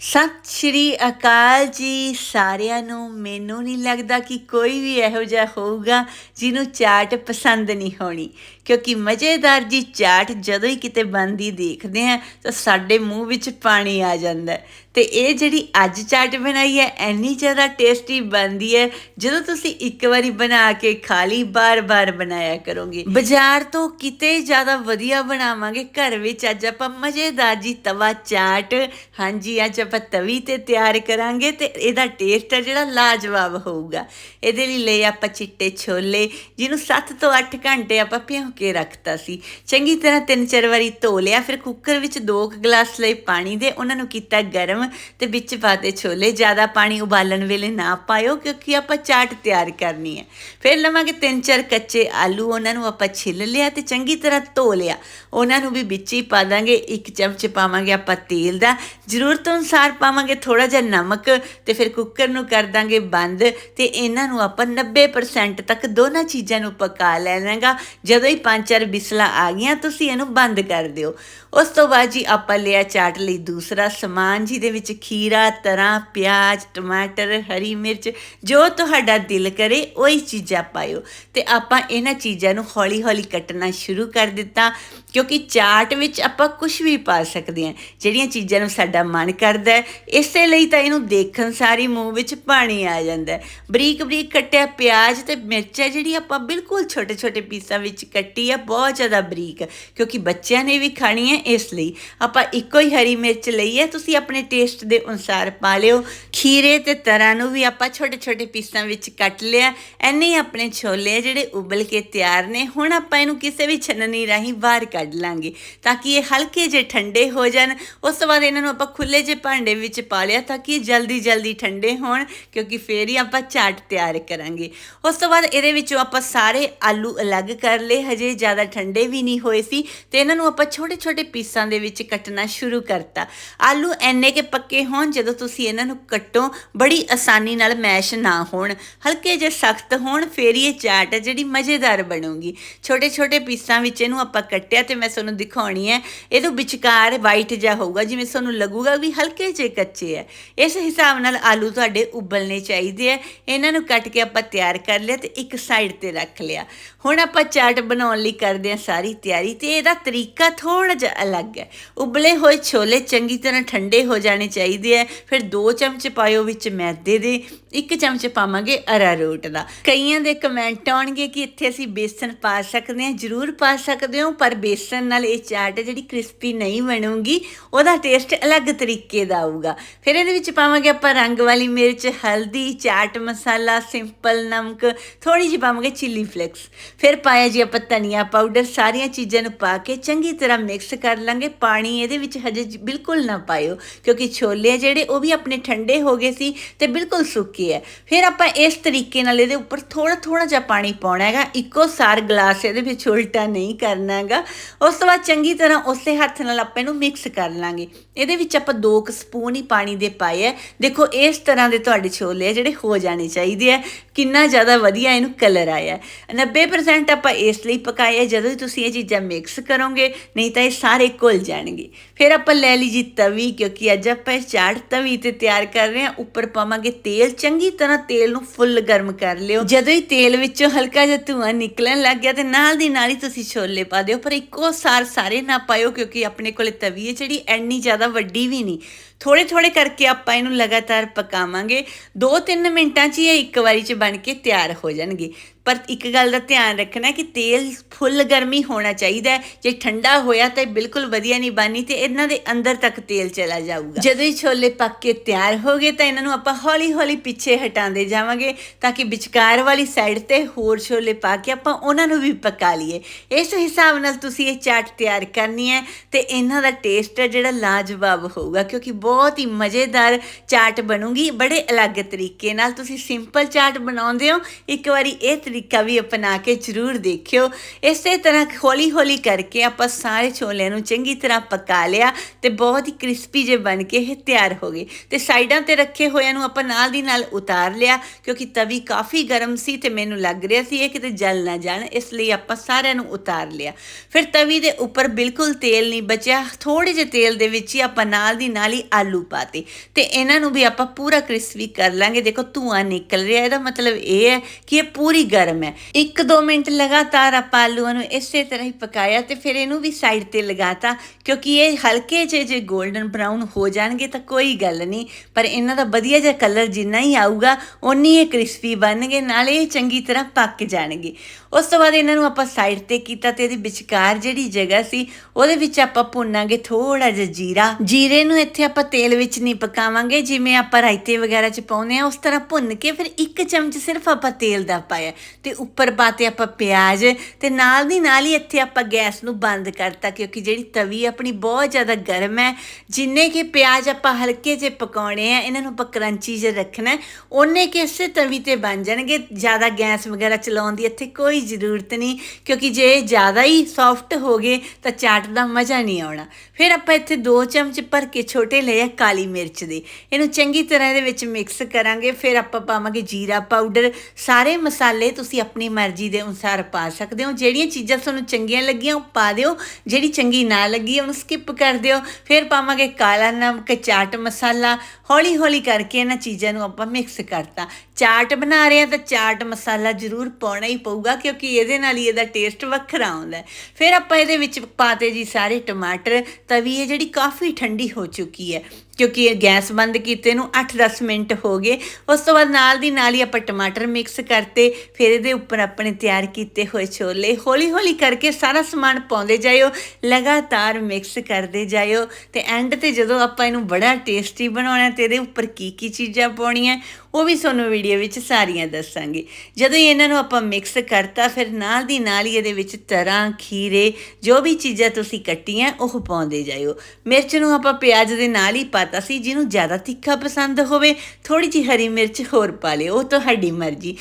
ਸਤਿ ਸ਼੍ਰੀ ਅਕਾਲ ਜੀ। ਸਾਰਿਆਂ ਨੂੰ ਮੈਨੂੰ ਨਹੀਂ ਲੱਗਦਾ ਕਿ ਕੋਈ ਵੀ ਇਹੋ ਜਿਹਾ ਹੋਊਗਾ ਜਿਹਨੂੰ ਚਾਟ ਪਸੰਦ ਨਹੀਂ ਹੋਣੀ। ਕਿਉਂਕਿ ਮਜ਼ੇਦਾਰ ਜੀ ਚਾਟ ਜਦੋਂ ਹੀ ਕਿਤੇ ਬਣਦੀ ਦੇਖਦੇ ਆ ਤਾਂ ਸਾਡੇ ਮੂੰਹ ਵਿੱਚ ਪਾਣੀ ਆ ਜਾਂਦਾ ਹੈ। ਤੇ ਇਹ ਜਿਹੜੀ ਅੱਜ ਚਾਟ ਬਣਾਈ ਹੈ, ਇੰਨੀ ਜ਼ਿਆਦਾ ਟੇਸਟੀ ਬਣਦੀ ਹੈ, ਜਦੋਂ ਤੁਸੀਂ ਇੱਕ ਵਾਰੀ ਬਣਾ ਕੇ ਖਾ ਲਈ ਬਾਰ-ਬਾਰ ਬਣਾਇਆ ਕਰੋਗੇ ਬਾਜ਼ਾਰ ਤੋਂ ਕਿਤੇ ਜ਼ਿਆਦਾ ਵਧੀਆ ਬਣਾਵਾਂਗੇ, ਘਰ ਵਿੱਚ ਅੱਜ ਆਪਾਂ ਮਜ਼ੇਦਾਰ ਜੀ ਤਵਾ ਚਾਟ, ਹਾਂਜੀ, ਅੱਜ ਆਪਾਂ ਤਵੀ ਤੇ ਤਿਆਰ ਕਰਾਂਗੇ ਤੇ ਇਹਦਾ ਟੇਸਟ ਹੈ ਜਿਹੜਾ ਲਾਜਵਾਬ ਹੋਊਗਾ ਇਹਦੇ ਲਈ ਲਈ ਆਪਾਂ ਚਿੱਟੇ ਛੋਲੇ, ਜਿਹਨੂੰ 7 ਤੋਂ 8 ਘੰਟੇ ਆਪਾਂ ਭਿਓ ਕੇ ਰੱਖਤਾ ਸੀ। ਚੰਗੀ ਤਰ੍ਹਾਂ ਤਿੰਨ ਚਾਰ ਵਾਰੀ ਧੋ ਲਿਆ, ਫਿਰ ਕੁੱਕਰ ਵਿੱਚ 2 ਗਲਾਸ ਲਈ ਪਾਣੀ ਦੇ, ਉਹਨਾਂ ਨੂੰ ਕੀਤਾ ਗਰਮ ਤੇ ਵਿੱਚ ਪਾਤੇ ਛੋਲੇ। ਜ਼ਿਆਦਾ ਪਾਣੀ ਉਬਾਲਣ ਵੇਲੇ ਨਾ ਪਾਇਓ, ਕਿਉਂਕਿ ਆਪਾਂ ਚਾਟ ਤਿਆਰ ਕਰਨੀ ਹੈ। ਫਿਰ ਲਵਾਂਗੇ ਤਿੰਨ ਚਾਰ ਕੱਚੇ ਆਲੂ, ਉਹਨਾਂ ਨੂੰ ਆਪਾਂ ਛਿੱਲ ਲਿਆ ਤੇ ਚੰਗੀ ਤਰ੍ਹਾਂ ਧੋ ਲਿਆ। ਉਹਨਾਂ ਨੂੰ ਵੀ ਵਿੱਚ ਹੀ ਪਾ ਦਾਂਗੇ। ਇੱਕ ਚਮਚ ਪਾਵਾਂਗੇ ਆਪਾਂ ਤੇਲ ਦਾ। ਜ਼ਰੂਰਤ ਅਨੁਸਾਰ ਪਾਵਾਂਗੇ ਥੋੜਾ ਜਿਹਾ ਨਮਕ ਤੇ ਫਿਰ ਕੁੱਕਰ ਨੂੰ ਕਰ ਦਾਂਗੇ ਬੰਦ ਤੇ ਇਹਨਾਂ ਨੂੰ ਆਪਾਂ 90% ਤੱਕ ਦੋਨਾਂ ਚੀਜ਼ਾਂ ਨੂੰ ਪਕਾ ਲੈਣਾਗਾ। ਜਦੋਂ ਹੀ ਪੰਜ ਚਾਰ ਬਿਸਲਾ ਆ ਗਈਆਂ, ਤੁਸੀਂ ਇਹਨੂੰ ਬੰਦ ਕਰ ਦਿਓ। ਉਸ ਤੋਂ ਬਾਅਦ ਜੀ ਆਪਾਂ ਲਿਆ ਚਾਟ ਲਈ ਦੂਸਰਾ ਸਮਾਨ, ਜਿਹਦੇ ਵਿੱਚ ਖੀਰਾ, ਤਰਾਂ, ਪਿਆਜ਼, ਟਮਾਟਰ, ਹਰੀ ਮਿਰਚ, ਜੋ ਤੁਹਾਡਾ ਦਿਲ ਕਰੇ, ਉਹੀ ਚੀਜ਼ਾਂ ਪਾਇਓ। ਤੇ ਆਪਾਂ ਇਹਨਾਂ ਚੀਜ਼ਾਂ ਨੂੰ ਹੌਲੀ-ਹੌਲੀ ਕੱਟਣਾ ਸ਼ੁਰੂ ਕਰ ਦਿੱਤਾ, ਕਿਉਂਕਿ ਚਾਟ ਵਿੱਚ ਆਪਾਂ ਕੁਝ ਵੀ ਪਾ ਸਕਦੇ ਹਾਂ, ਜਿਹੜੀਆਂ ਚੀਜ਼ਾਂ ਨੂੰ ਸਾਡਾ ਮਨ ਕਰਦਾ ਹੈ, ਇਸੇ ਲਈ ਤਾਂ ਇਹਨੂੰ ਦੇਖਣ ਸਾਰੀ ਮੂੰਹ ਵਿੱਚ ਪਾਣੀ ਆ ਜਾਂਦਾ ਹੈ। ਬਰੀਕ ਬਰੀਕ ਕੱਟਿਆ ਪਿਆਜ਼ ਤੇ ਮਿਰਚ, ਜਿਹੜੀ ਆਪਾਂ ਬਿਲਕੁਲ ਛੋਟੇ ਛੋਟੇ ਪੀਸਾਂ ਵਿੱਚ ਕੱਟ ਆ, ਬਹੁਤ ਜ਼ਿਆਦਾ ਬਰੀਕ ਕਿਉਂਕਿ ਬੱਚਿਆਂ ਨੇ ਵੀ ਖਾਣੀ ਹੈ ਇਸ ਲਈ। ਆਪਾਂ ਇੱਕੋ ਹੀ ਹਰੀ ਮਿਰਚ ਲਈ ਹੈ ਤੁਸੀਂ ਆਪਣੇ ਟੇਸਟ ਦੇ ਅਨੁਸਾਰ ਪਾ ਲਿਓ। ਖੀਰੇ ਤੇ ਤਰਾਂ ਨੂੰ ਵੀ ਆਪਾਂ ਛੋਟੇ ਛੋਟੇ ਪੀਸਾਂ ਵਿੱਚ ਕੱਟ ਲਿਆ। ਐਨੇ ਆਪਣੇ ਛੋਲੇ ਜਿਹੜੇ ਉਬਲ ਕੇ ਤਿਆਰ ਨੇ, ਹੁਣ ਆਪਾਂ ਇਹਨੂੰ ਕਿਸੇ ਵੀ ਛਨਨੀ ਰਾਹੀਂ ਬਾਹਰ ਕੱਢ ਲਾਂਗੇ, ਤਾਂ ਕਿ ਇਹ ਹਲਕੇ ਜਿਹੇ ਠੰਡੇ ਹੋ ਜਾਣ। ਉਸ ਤੋਂ ਬਾਅਦ ਇਹਨਾਂ ਨੂੰ ਆਪਾਂ ਖੁੱਲੇ ਜਿਹੇ ਭਾਂਡੇ ਵਿੱਚ ਪਾ ਲਿਆ, ਤਾਂ ਕਿ ਇਹ ਜਲਦੀ ਜਲਦੀ ਠੰਡੇ ਹੋਣ, ਕਿਉਂਕਿ ਫੇਰ ਹੀ ਆਪਾਂ ਚਾਟ ਤਿਆਰ ਕਰਾਂਗੇ। ਉਸ ਤੋਂ ਬਾਅਦ ਇਹਦੇ ਵਿੱਚੋਂ ਆਪਾਂ ਸਾਰੇ ਆਲੂ ਅਲੱਗ ਕਰ ਲਏ, ਹਜੇ ਜ਼ਿਆਦਾ ਠੰਡੇ ਵੀ ਨਹੀਂ ਹੋਏ ਸੀ, ਤੇ ਇਹਨਾਂ ਨੂੰ ਆਪਾਂ ਛੋਟੇ ਛੋਟੇ ਪੀਸਾਂ ਦੇ ਵਿੱਚ ਕੱਟਣਾ ਸ਼ੁਰੂ ਕਰਤਾ। ਆਲੂ ਐਨੇ ਕੇ ਪੱਕੇ ਹੋਣ ਜਦੋਂ ਤੁਸੀਂ ਇਹਨਾਂ ਨੂੰ ਕੱਟੋ, ਬੜੀ ਆਸਾਨੀ ਨਾਲ ਮੈਸ਼ ਨਾ ਹੋਣ। ਹਲਕੇ ਜਿਹੇ ਸਖਤ ਹੋਣ, ਫੇਰ ਇਹ ਚਾਟ ਹੈ ਜਿਹੜੀ ਮਜ਼ੇਦਾਰ ਬਣੂਗੀ। ਛੋਟੇ ਛੋਟੇ ਪੀਸਾਂ ਵਿੱਚ ਇਹਨੂੰ ਆਪਾਂ ਕੱਟਿਆ ਤੇ ਮੈਂ ਤੁਹਾਨੂੰ ਦਿਖਾਉਣੀ ਹੈ। ਇਹਦੇ ਵਿਚਕਾਰ ਵਾਈਟ ਜਿਹਾ ਹੋਊਗਾ, ਜਿਵੇਂ ਤੁਹਾਨੂੰ ਲੱਗੂਗਾ ਵੀ ਹਲਕੇ ਜਿਹੇ ਕੱਚੇ ਹੈ ਇਸ ਹਿਸਾਬ ਨਾਲ ਆਲੂ ਤੁਹਾਡੇ ਉਬਲਨੇ ਚਾਹੀਦੇ ਆ। ਇਹਨਾਂ ਨੂੰ ਕੱਟ ਕੇ ਆਪਾਂ ਤਿਆਰ ਕਰ ਲਿਆ ਤੇ ਇੱਕ ਸਾਈਡ ਤੇ ਰੱਖ ਲਿਆ। ਹੁਣ ਆਪਾਂ ਚਾਟ ਬਣਾ ਬਣਾਉਣ ਲਈ ਕਰਦੇ ਹਾਂ ਸਾਰੀ ਤਿਆਰੀ ਤੇ ਇਹਦਾ ਤਰੀਕਾ ਥੋੜਾ ਜਿਹਾ ਅਲੱਗ ਹੈ। ਉਬਲੇ ਹੋਏ ਛੋਲੇ ਚੰਗੀ ਤਰ੍ਹਾਂ ਠੰਡੇ ਹੋ ਜਾਣੇ ਚਾਹੀਦੇ ਆ ਫਿਰ 2 ਚਮਚ ਪਾਇਓ ਵਿੱਚ ਮੈਦੇ ਦੇ ਇੱਕ ਚਮਚ ਪਾਵਾਂਗੇ ਅਰਾਰੋਟ ਦਾ। ਕਈਆਂ ਦੇ ਕਮੈਂਟ ਆਉਣਗੇ ਕਿ ਇੱਥੇ ਅਸੀਂ ਬੇਸਨ ਪਾ ਸਕਦੇ ਹਾਂ, ਜ਼ਰੂਰ ਪਾ ਸਕਦੇ ਹੋ, ਪਰ ਬੇਸਨ ਨਾਲ ਇਹ ਚਾਟ ਜਿਹੜੀ ਕ੍ਰਿਸਪੀ ਨਹੀਂ ਬਣੂਗੀ, ਉਹਦਾ ਟੇਸਟ ਅਲੱਗ ਤਰੀਕੇ ਦਾ ਆਊਗਾ। ਫਿਰ ਇਹਦੇ ਵਿੱਚ ਪਾਵਾਂਗੇ ਆਪਾਂ ਰੰਗ ਵਾਲੀ ਮਿਰਚ, ਹਲਦੀ, ਚਾਟ ਮਸਾਲਾ ਸਿੰਪਲ ਨਮਕ ਥੋੜੀ ਜਿਹੀ ਪਾਵਾਂਗੇ ਚਿੱਲੀ ਫਲੇਕਸ ਫਿਰ ਪਾਇਆ ਜੀ ਆਪਾਂ ਧਨੀਆ ਪਾਊਡਰ ਸਾਰੀਆਂ ਚੀਜ਼ਾਂ ਨੂੰ ਪਾ ਕੇ ਚੰਗੀ ਤਰ੍ਹਾਂ ਮਿਕਸ ਕਰ ਲਾਂਗੇ। ਪਾਣੀ ਇਹਦੇ ਵਿੱਚ ਹਜੇ ਬਿਲਕੁਲ ਨਾ ਪਾਇਓ, ਕਿਉਂਕਿ ਛੋਲੇ ਆ ਜਿਹੜੇ, ਉਹ ਵੀ ਆਪਣੇ ਠੰਡੇ ਹੋ ਗਏ ਸੀ ਤੇ ਬਿਲਕੁਲ ਸੁੱਕੇ ਆ ਫਿਰ ਆਪਾਂ ਇਸ ਤਰੀਕੇ ਨਾਲ ਇਹਦੇ ਉੱਪਰ ਥੋੜਾ ਥੋੜਾ ਜਿਹਾ ਪਾਣੀ ਪਾਉਣਾ ਹੈਗਾ। ਇੱਕੋ ਸਾਰ ਗਲਾਸ ਇਹਦੇ ਵਿੱਚ ਉਲਟਾ ਨਹੀਂ ਕਰਨਾ ਹੈਗਾ। ਉਸ ਤੋਂ ਬਾਅਦ ਚੰਗੀ ਤਰ੍ਹਾਂ ਉਸੇ ਹੱਥ ਨਾਲ ਆਪਾਂ ਇਹਨੂੰ ਮਿਕਸ ਕਰ ਲਾਂਗੇ। ਇਹਦੇ ਵਿੱਚ ਆਪਾਂ 2 ਸਪੂਨ ਹੀ ਪਾਣੀ ਦੇ ਪਾਏ ਹੈ। ਦੇਖੋ, ਇਸ ਤਰ੍ਹਾਂ ਦੇ ਤੁਹਾਡੇ ਛੋਲੇ ਆ ਜਿਹੜੇ ਹੋ ਜਾਣੇ ਚਾਹੀਦੇ ਹੈ। ਕਿੰਨਾ ਜ਼ਿਆਦਾ ਵਧੀਆ ਇਹਨੂੰ ਕਲਰ ਆਇਆ ਹੈ। 90% ਆਪਾਂ ਇਸ ਲਈ ਪਕਾਇਆ ਜਦੋਂ ਹੀ ਤੁਸੀਂ ਇਹ ਚੀਜ਼ਾਂ ਮਿਕਸ ਕਰੋਗੇ, ਨਹੀਂ ਤਾਂ ਇਹ ਸਾਰੇ ਘੁਲ ਜਾਣਗੇ। ਫਿਰ ਆਪਾਂ ਲੈ ਲਈ ਜੀ ਤਵੀ, ਕਿਉਂਕਿ ਅੱਜ ਆਪਾਂ ਇਹ ਚਾਟ ਤਵੀ ਤੇ ਤਿਆਰ ਕਰ ਰਹੇ ਹਾਂ। ਉੱਪਰ ਪਾਵਾਂਗੇ ਤੇਲ, ਚੰਗੀ ਤਰ੍ਹਾਂ ਤੇਲ ਨੂੰ ਫੁੱਲ ਗਰਮ ਕਰ ਲਿਓ। ਜਦੋਂ ਹੀ ਤੇਲ ਵਿੱਚੋਂ ਹਲਕਾ ਜਿਹਾ ਧੂਆਂ ਨਿਕਲਣ ਲੱਗ ਗਿਆ ਤੇ ਨਾਲ ਦੀ ਨਾਲ ਹੀ ਤੁਸੀਂ ਛੋਲੇ ਪਾ ਦਿਓ। ਪਰ ਇੱਕੋ ਸਾਰ ਸਾਰੇ ਨਾ ਪਾਇਓ, ਕਿਉਂਕਿ ਆਪਣੇ ਕੋਲੇ ਤਵੀ ਹੈ ਜਿਹੜੀ ਐਨੀ ਜ਼ਿਆਦਾ ਵੱਡੀ ਵੀ ਨਹੀਂ। ਥੋੜੇ ਥੋੜੇ ਕਰਕੇ ਆਪਾਂ ਇਹਨੂੰ ਲਗਾਤਾਰ ਪਕਾਵਾਂਗੇ। 2-3 ਮਿੰਟਾਂ 'ਚ ਹੀ ਇਹ ਇੱਕ ਵਾਰੀ 'ਚ ਬਣ ਕੇ ਤਿਆਰ ਹੋ ਜਾਣਗੇ। ਪਰ ਇੱਕ ਗੱਲ ਦਾ ਧਿਆਨ ਰੱਖਣਾ ਕਿ ਤੇਲ ਫੁੱਲ ਗਰਮੀ ਹੋਣਾ ਚਾਹੀਦਾ ਹੈ। ਜੇ ਠੰਡਾ ਹੋਇਆ ਤਾਂ ਇਹ ਬਿਲਕੁਲ ਵਧੀਆ ਨਹੀਂ ਬਣਨੀ ਤੇ ਇਹਨਾਂ ਦੇ ਅੰਦਰ ਤੱਕ ਤੇਲ ਚਲਾ ਜਾਊਗਾ। ਜਦੋਂ ਹੀ ਛੋਲੇ ਪੱਕ ਕੇ ਤਿਆਰ ਹੋ ਗਏ ਤਾਂ ਇਹਨਾਂ ਨੂੰ ਆਪਾਂ ਹੌਲੀ-ਹੌਲੀ ਪਿੱਛੇ ਹਟਾਉਂਦੇ ਜਾਵਾਂਗੇ ਤਾਂ ਕਿ ਵਿਚਕਾਰ ਵਾਲੀ ਸਾਈਡ ਤੇ ਹੋਰ ਛੋਲੇ ਪਾ ਕੇ ਆਪਾਂ ਉਹਨਾਂ ਨੂੰ ਵੀ ਪਕਾ ਲਈਏ। ਇਸ ਹਿਸਾਬ ਨਾਲ ਤੁਸੀਂ ਇਹ ਚਾਟ ਤਿਆਰ ਕਰਨੀ ਹੈ ਤੇ ਇਹਨਾਂ ਦਾ ਟੇਸਟ ਹੈ ਜਿਹੜਾ ਲਾਜਵਾਬ ਹੋਊਗਾ ਕਿਉਂਕਿ ਬਹੁਤ ਹੀ ਮਜ਼ੇਦਾਰ ਚਾਟ ਬਣੂਗੀ। ਬੜੇ ਅਲੱਗ ਤਰੀਕੇ ਨਾਲ ਤੁਸੀਂ ਸਿੰਪਲ ਚਾਟ ਬਣਾਉਂਦੇ ਹੋ। ਇੱਕ ਵਾਰੀ ਇਹ ਤਰੀਕਾ ਵੀ ਅਪਣਾ ਕੇ ਜ਼ਰੂਰ ਦੇਖਿਓ। ਇਸੇ ਤਰ੍ਹਾਂ ਹੌਲੀ ਹੌਲੀ ਕਰਕੇ ਆਪਾਂ ਸਾਰੇ ਛੋਲਿਆਂ ਨੂੰ ਚੰਗੀ ਤਰ੍ਹਾਂ ਪਕਾ ਲਿਆ ਤੇ ਬਹੁਤ ਹੀ ਕ੍ਰਿਸਪੀ ਜੇ ਬਣ ਕੇ ਇਹ ਤਿਆਰ ਹੋ ਗਏ। ਤੇ ਸਾਈਡਾਂ ਤੇ ਰੱਖੇ ਹੋਇਆਂ ਨੂੰ ਆਪਾਂ ਨਾਲ ਦੀ ਨਾਲ ਉਤਾਰ ਲਿਆ ਕਿਉਂਕਿ ਤਵੀ ਕਾਫੀ ਗਰਮ ਸੀ ਤੇ ਮੈਨੂੰ ਲੱਗ ਰਿਹਾ ਸੀ ਇਹ ਕਿਤੇ ਜਲ ਨਾ ਜਾਣ, ਇਸ ਲਈ ਆਪਾਂ ਸਾਰਿਆਂ ਨੂੰ ਉਤਾਰ ਲਿਆ। ਫਿਰ ਤਵੀ ਦੇ ਉੱਪਰ ਬਿਲਕੁਲ ਤੇਲ ਨਹੀਂ ਬਚਿਆ ਥੋੜੇ ਜਿਹੇ ਤੇਲ ਦੇ ਵਿੱਚ ਹੀ ਆਪਾਂ ਨਾਲ ਦੀ ਨਾਲ ਹੀ ਆਲੂ ਪਾਤੇ। ਤੇ ਇਹਨਾਂ ਨੂੰ ਵੀ ਆਪਾਂ ਪੂਰਾ ਕ੍ਰਿਸਪੀ ਕਰ ਲਾਂਗੇ। ਦੇਖੋ ਧੂਆਂ ਨਿਕਲ ਰਿਹਾ, ਇਹਦਾ ਮਤਲਬ ਇਹ ਹੈ ਕਿ ਇਹ ਪੂਰੀ ਗਰਮ ਹੈ। 1-2 ਮਿੰਟ ਲਗਾਤਾਰ ਆਪਾਂ ਆਲੂਆਂ ਨੂੰ ਇਸੇ ਤਰ੍ਹਾਂ ਹੀ ਪਕਾਇਆ ਤੇ ਫਿਰ ਇਹਨੂੰ ਵੀ ਸਾਈਡ ਤੇ ਲਗਾਤਾ, ਕਿਉਂਕਿ ਇਹ ਹਲਕੇ ਜਿਹੇ ਜੇ 골ਡਨ ਬ੍ਰਾਊਨ ਹੋ ਜਾਣਗੇ ਤਾਂ ਕੋਈ ਗੱਲ ਨਹੀਂ, ਪਰ ਇਹਨਾਂ ਦਾ ਵਧੀਆ ਜਿਹਾ ਕਲਰ ਜਿੰਨਾ ਹੀ ਆਊਗਾ, ਓਨੀ ਇਹ ਕ੍ਰਿਸਪੀ ਬਣਨਗੇ, ਨਾਲੇ ਇਹ ਚੰਗੀ ਤਰ੍ਹਾਂ ਪੱਕ ਜਾਣਗੇ। ਉਸ ਤੋਂ ਬਾਅਦ ਇਹਨਾਂ ਨੂੰ ਆਪਾਂ ਸਾਈਡ ਤੇ ਕੀਤਾ ਤੇ ਇਹਦੇ ਵਿਚਕਾਰ ਜਿਹੜੀ ਜਗ੍ਹਾ ਸੀ, ਉਹਦੇ ਵਿੱਚ ਆਪਾਂ ਭੁੰਨਾਂਗੇ ਥੋੜਾ ਜਿਹਾ ਜੀਰਾ। ਜੀਰੇ ਨੂੰ ਇੱਥੇ ਆਪਾਂ ਤੇਲ ਵਿੱਚ ਨਹੀਂ ਪਕਾਵਾਂਗੇ, ਜਿਵੇਂ ਆਪਾਂ ਰਾਇਤੇ ਵਗੈਰਾ ਚ ਪਾਉਂਦੇ ਆ ਉਸ ਤਰ੍ਹਾਂ ਭੁੰਨ ਕੇ ਫਿਰ ਇੱਕ ਚਮਚ ਸਿਰਫ ਆਪਾਂ ਤੇਲ ਦਾ ਪਾਇਆ। ਤੇ ਉੱਪਰ ਪਾਤੇ ਆਪਾਂ ਪਿਆਜ਼ ਤੇ ਨਾਲ ਦੀ ਨਾਲ ਹੀ ਇੱਥੇ ਆਪਾਂ ਗੈਸ ਨੂੰ ਬੰਦ ਕਰਤਾ ਕਿਉਂਕਿ ਜਿਹੜੀ ਤਵੀ ਆਪਣੀ ਬਹੁਤ ਜ਼ਿਆਦਾ ਗਰਮ ਹੈ। ਜਿੰਨੇ ਕਿ ਪਿਆਜ਼ ਆਪਾਂ ਹਲਕੇ ਜਿਹੇ ਪਕਾਉਣੇ ਆ ਇਹਨਾਂ ਨੂੰ ਆਪਾਂ ਕਰੰਚੀ ਜਿਹਾ ਰੱਖਣਾ ਹੈ, ਉਹਨੇ ਕਿ ਇਸੇ ਤਵੀ ਤੇ ਬਣ ਜਾਣਗੇ। ਜ਼ਿਆਦਾ ਗੈਸ ਵਗੈਰਾ ਚਲਾਉਣ ਦੀ ਇੱਥੇ ਕੋਈ ਜ਼ਰੂਰਤ ਨਹੀਂ ਕਿਉਂਕਿ ਜੇ ਜ਼ਿਆਦਾ ਹੀ ਸੌਫਟ ਹੋ ਗਏ ਤਾਂ ਚਾਟ ਦਾ ਮਜ਼ਾ ਨਹੀਂ ਆਉਣਾ। ਫਿਰ ਆਪਾਂ ਇੱਥੇ 2 ਚਮਚ ਭਰ ਕੇ ਛੋਟੇ ਲਏ ਆ ਕਾਲੀ ਮਿਰਚ ਦੇ। ਇਹਨੂੰ ਚੰਗੀ ਤਰ੍ਹਾਂ ਇਹਦੇ ਵਿੱਚ ਮਿਕਸ ਕਰਾਂਗੇ। ਫਿਰ ਆਪਾਂ ਪਾਵਾਂਗੇ ਜੀਰਾ ਪਾਊਡਰ ਸਾਰੇ ਮਸਾਲੇ ਤੁਸੀਂ ਆਪਣੀ ਮਰਜ਼ੀ ਦੇ ਅਨੁਸਾਰ ਪਾ ਸਕਦੇ ਹੋ। ਜਿਹੜੀਆਂ ਚੀਜ਼ਾਂ ਤੁਹਾਨੂੰ ਚੰਗੀਆਂ ਲੱਗੀਆਂ, ਉਹ ਪਾ ਦਿਓ। ਜਿਹੜੀ ਚੰਗੀ ਨਾ ਲੱਗੀ, ਉਹਨੂੰ ਸਕਿਪ ਕਰ ਦਿਓ। ਫਿਰ ਪਾਵਾਂਗੇ ਕਾਲਾ ਨਮਕ, ਚਾਟ ਮਸਾਲਾ। ਹੌਲੀ ਹੌਲੀ ਕਰਕੇ ਇਹਨਾਂ ਚੀਜ਼ਾਂ ਨੂੰ ਆਪਾਂ ਮਿਕਸ ਕਰਤਾ। ਚਾਟ ਬਣਾ ਰਹੇ ਆ ਤਾਂ ਚਾਟ ਮਸਾਲਾ ਜ਼ਰੂਰ ਪਾਉਣਾ ਹੀ ਪਊਗਾ, ਕਿਉਂਕਿ ਇਹਦੇ ਨਾਲ ਹੀ ਇਹਦਾ ਟੇਸਟ ਵੱਖਰਾ ਆਉਂਦਾ ਫਿਰ ਆਪਾਂ ਇਹਦੇ ਵਿੱਚ ਪਾਤੇ ਜੀ ਸਾਰੇ ਟਮਾਟਰ। ਤਵੀ ਇਹ ਜਿਹੜੀ ਕਾਫੀ ਠੰਡੀ ਹੋ ਚੁੱਕੀ ਹੈ। ਕਿਉਂਕਿ ਇਹ ਗੈਸ ਬੰਦ ਕੀਤੇ ਨੂੰ 8-10 ਮਿੰਟ ਹੋ ਗਏ। ਉਸ ਤੋਂ ਬਾਅਦ ਨਾਲ ਦੀ ਨਾਲ ਹੀ ਆਪਾਂ ਟਮਾਟਰ ਮਿਕਸ ਕਰਤੇ, ਫਿਰ ਇਹਦੇ ਉੱਪਰ ਆਪਣੇ ਤਿਆਰ ਕੀਤੇ ਹੋਏ ਛੋਲੇ। ਹੌਲੀ ਹੌਲੀ ਕਰਕੇ ਸਾਰਾ ਸਮਾਨ ਪਾਉਂਦੇ ਜਾਇਓ, ਲਗਾਤਾਰ ਮਿਕਸ ਕਰਦੇ ਜਾਇਓ। ਤੇ ਐਂਡ ਤੇ ਜਦੋਂ ਆਪਾਂ ਇਹਨੂੰ ਬੜਾ ਟੇਸਟੀ ਬਣਾਉਣਾ ਤੇ ਇਹਦੇ ਉੱਪਰ ਕੀ ਕੀ ਚੀਜ਼ਾਂ ਪਾਉਣੀਆਂ ਉਹ ਵੀ ਤੁਹਾਨੂੰ ਵੀਡੀਓ ਵਿੱਚ ਸਾਰੀਆਂ ਦੱਸਾਂਗੇ। ਜਦੋਂ ਹੀ ਇਹਨਾਂ ਨੂੰ ਆਪਾਂ ਮਿਕਸ ਕਰਤਾ, ਫਿਰ ਨਾਲ ਦੀ ਨਾਲ ਹੀ ਇਹਦੇ ਵਿੱਚ ਤਰ੍ਹਾਂ ਖੀਰੇ, ਜੋ ਵੀ ਚੀਜ਼ਾਂ ਤੁਸੀਂ ਕੱਟੀਆਂ, ਉਹ ਪਾਉਂਦੇ ਜਾਇਓ। ਮਿਰਚ ਨੂੰ ਆਪਾਂ ਪਿਆਜ਼ ਦੇ ਨਾਲ ਹੀ ਪਾਤਾ ਸੀ, ਜਿਹਨੂੰ ਜ਼ਿਆਦਾ ਤਿੱਖਾ ਪਸੰਦ ਹੋਵੇ ਥੋੜੀ ਜਿਹੀ ਹਰੀ ਮਿਰਚ ਹੋਰ ਪਾ ਲਿਓ, ਉਹ ਤੁਹਾਡੀ ਮਰਜ਼ੀ।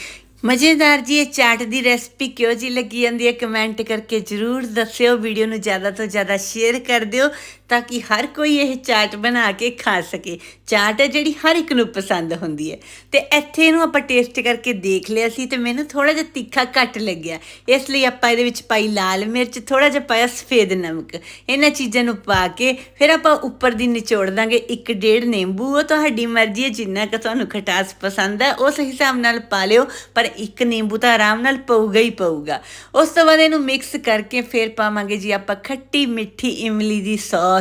ਮਜ਼ੇਦਾਰ ਜੀ, ਇਹ ਚਾਟ ਦੀ ਰੈਸਪੀ ਕਿਉਂ ਜੀ ਲੱਗੀ ਜਾਂਦੀ ਹੈ? ਕਮੈਂਟ ਕਰਕੇ ਜਰੂਰ ਦੱਸਿਓ। ਵੀਡੀਓ ਨੂੰ ਜ਼ਿਆਦਾ ਤੋਂ ਜ਼ਿਆਦਾ ਸ਼ੇਅਰ ਕਰ ਦਿਓ। ਤਾਂ ਕਿ ਹਰ ਕੋਈ ਇਹ ਚਾਟ ਬਣਾ ਕੇ ਖਾ ਸਕੇ। ਚਾਟ ਹੈ ਜਿਹੜੀ ਹਰ ਇੱਕ ਨੂੰ ਪਸੰਦ ਹੁੰਦੀ ਹੈ। ਤੇ ਇੱਥੇ ਇਹਨੂੰ ਆਪਾਂ ਟੇਸਟ ਕਰਕੇ ਦੇਖ ਲਿਆ ਸੀ ਤੇ ਮੈਨੂੰ ਥੋੜਾ ਜਿਹਾ ਤਿੱਖਾ ਘੱਟ ਲੱਗਿਆ। ਇਸ ਲਈ ਆਪਾਂ ਇਹਦੇ ਵਿੱਚ ਪਾਈ ਲਾਲ ਮਿਰਚ ਥੋੜਾ ਜਿਹਾ ਪਾਇਆ ਸਫੇਦ ਨਮਕ। ਇਹਨਾਂ ਚੀਜ਼ਾਂ ਨੂੰ ਪਾ ਕੇ ਫਿਰ ਆਪਾਂ ਉੱਪਰ ਦੀ ਨਿਚੋੜ ਦਾਂਗੇ ਇੱਕ ਡੇਢ ਨਿੰਬੂ। ਉਹ ਤੁਹਾਡੀ ਮਰਜ਼ੀ ਹੈ, ਜਿੰਨਾ ਕਿ ਤੁਹਾਨੂੰ ਖਟਾਸ ਪਸੰਦ ਹੈ, ਉਸ ਹਿਸਾਬ ਨਾਲ ਪਾ ਲਿਓ। ਪਰ ਇੱਕ ਨਿੰਬੂ ਤਾਂ ਆਰਾਮ ਨਾਲ ਪਊਗਾ ਹੀ ਪਊਗਾ। ਉਸ ਤੋਂ ਬਾਅਦ ਇਹਨੂੰ ਮਿਕਸ ਕਰਕੇ ਫਿਰ ਪਾਵਾਂਗੇ ਜੀ ਆਪਾਂ ਖੱਟੀ ਮਿੱਠੀ ਇਮਲੀ ਦੀ ਸੌਸ।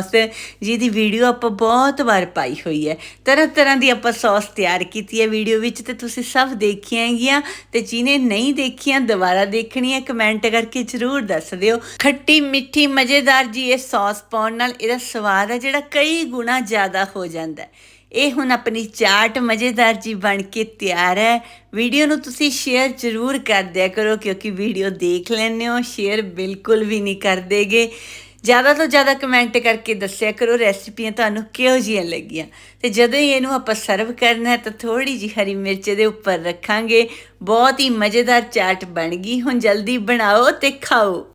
ਜਿਹਦੀ ਵੀਡੀਓ ਆਪਾਂ ਬਹੁਤ ਵਾਰ ਪਾਈ ਹੋਈ ਹੈ। ਤਰ੍ਹਾਂ ਤਰ੍ਹਾਂ ਦੀ ਆਪਾਂ ਸੌਸ ਤਿਆਰ ਕੀਤੀ ਹੈ ਵੀਡੀਓ ਵਿੱਚ, ਤੇ ਤੁਸੀਂ ਸਭ ਦੇਖੀਆਂ ਹੈਗੀਆਂ। ਤੇ ਜਿਹਨੇ ਨਹੀਂ ਦੇਖੀਆਂ, ਦੁਬਾਰਾ ਦੇਖਣੀ ਹੈ ਕਮੈਂਟ ਕਰਕੇ ਜ਼ਰੂਰ ਦੱਸ ਦਿਓ। ਖੱਟੀ ਮਿੱਠੀ, ਮਜ਼ੇਦਾਰ ਜੀ, ਇਹ ਸੌਸ ਪਾਉਣ ਨਾਲ ਇਹਦਾ ਸਵਾਦ ਹੈ ਜਿਹੜਾ ਕਈ ਗੁਣਾ ਜ਼ਿਆਦਾ ਹੋ ਜਾਂਦਾ ਹੈ। ਇਹ ਹੁਣ ਆਪਣੀ ਚਾਟ ਮਜ਼ੇਦਾਰ ਜੀ ਬਣ ਕੇ ਤਿਆਰ ਹੈ। ਵੀਡੀਓ ਨੂੰ ਤੁਸੀਂ ਸ਼ੇਅਰ ਜ਼ਰੂਰ ਕਰ ਦਿਆ ਕਰੋ, ਕਿਉਂਕਿ ਵੀਡੀਓ ਦੇਖ ਲੈਂਦੇ ਹੋ ਸ਼ੇਅਰ ਬਿਲਕੁਲ ਵੀ ਨਹੀਂ ਕਰਦੇਗੇ ਜ਼ਿਆਦਾ ਤੋਂ ਜ਼ਿਆਦਾ ਕਮੈਂਟ ਕਰਕੇ ਦੱਸਿਆ ਕਰੋ ਰੈਸਪੀਆਂ ਤੁਹਾਨੂੰ ਕਿਹੋ ਜਿਹੀਆਂ ਲੱਗੀਆਂ। ਤੇ ਜਦੋਂ ਹੀ ਇਹਨੂੰ ਆਪਾਂ ਸਰਵ ਕਰਨਾ ਹੈ ਤਾਂ ਥੋੜੀ ਜਿਹੀ ਹਰੀ ਮਿਰਚ ਦੇ ਉੱਪਰ ਰੱਖਾਂਗੇ। ਬਹੁਤ ਹੀ ਮਜ਼ੇਦਾਰ ਚਾਟ ਬਣ ਗਈ। ਹੁਣ ਜਲਦੀ ਬਣਾਓ ਤੇ ਖਾਓ।